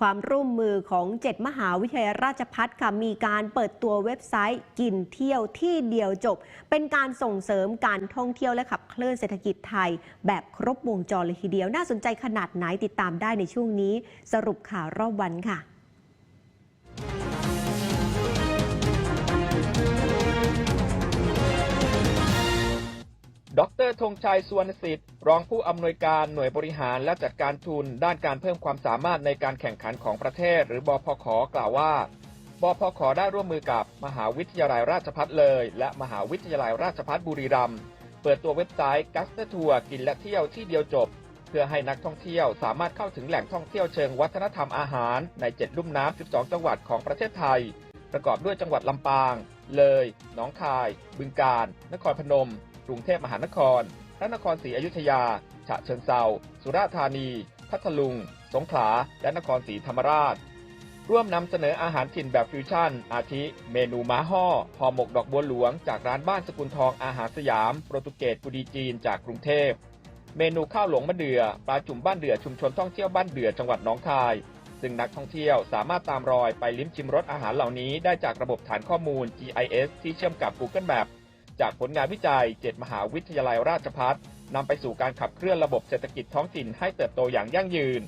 ความร่วมมือของ 7 มหาวิทยาลัยราชพัฒค่ะมีการเปิดตัวเว็บไซต์กินเที่ยวที่เดียวจบ เป็นการส่งเสริมการท่องเที่ยวและขับเคลื่อนเศรษฐกิจไทย แบบครบวงจรเลยทีเดียว น่าสนใจขนาดไหนติดตามได้ในช่วงนี้ สรุปข่าวรอบวันค่ะ ดรธงชัยสุวรรณสิทธิ์ รองผู้อำนวยการหน่วยบริหารและจัดการทุนด้านการเพิ่มความสามารถในการแข่งขันของประเทศ หรือบพขกล่าวว่าบพขได้ร่วมมือกับมหาวิทยาลัยราชภัฏเลย และมหาวิทยาลัยราชภัฏบุรีรัมย์เปิดตัวเว็บไซต์กัสเตอร์ทัวร์กินและเที่ยวที่เดียวจบ เพื่อให้นักท่องเที่ยวสามารถเข้าถึงแหล่งท่องเที่ยวเชิงวัฒนธรรมอาหารใน 7 ลุ่มน้ำ 12 จังหวัดของประเทศไทย ประกอบด้วยจังหวัดลำปาง เลย หนองคาย บึงกาฬนครพนม กรุงเทพมหานคร พระนครศรีอยุธยา ฉะเชิงเซา สุราษฎร์ธานี พัทลุง สงขลา และนครศรีธรรมราช ร่วมนำเสนออาหารถิ่นแบบฟิวชั่น อาทิ เมนูม้าห่อห่อหมกดอกบัวหลวง จากร้านบ้านสกุลทองอาหารสยาม โปรตุเกสกุดีจีน จากกรุงเทพ เมนูข้าวหลวงมะเดื่อ ปลาจุ่มบ้านเดือชุมชนท่องเที่ยวบ้านเดือจังหวัดหนองคายซึ่งนักท่องเที่ยวสามารถตามรอยไปลิ้มชิมรสอาหารเหล่านี้ได้จากระบบฐานข้อมูล GIS ที่เชื่อมกับ Google Map จากผลงานวิจัย 7 มหาวิทยาลัยราชภัฏนำไปสู่การขับเคลื่อนระบบเศรษฐกิจท้องถิ่นให้เติบโตอย่างยั่งยืน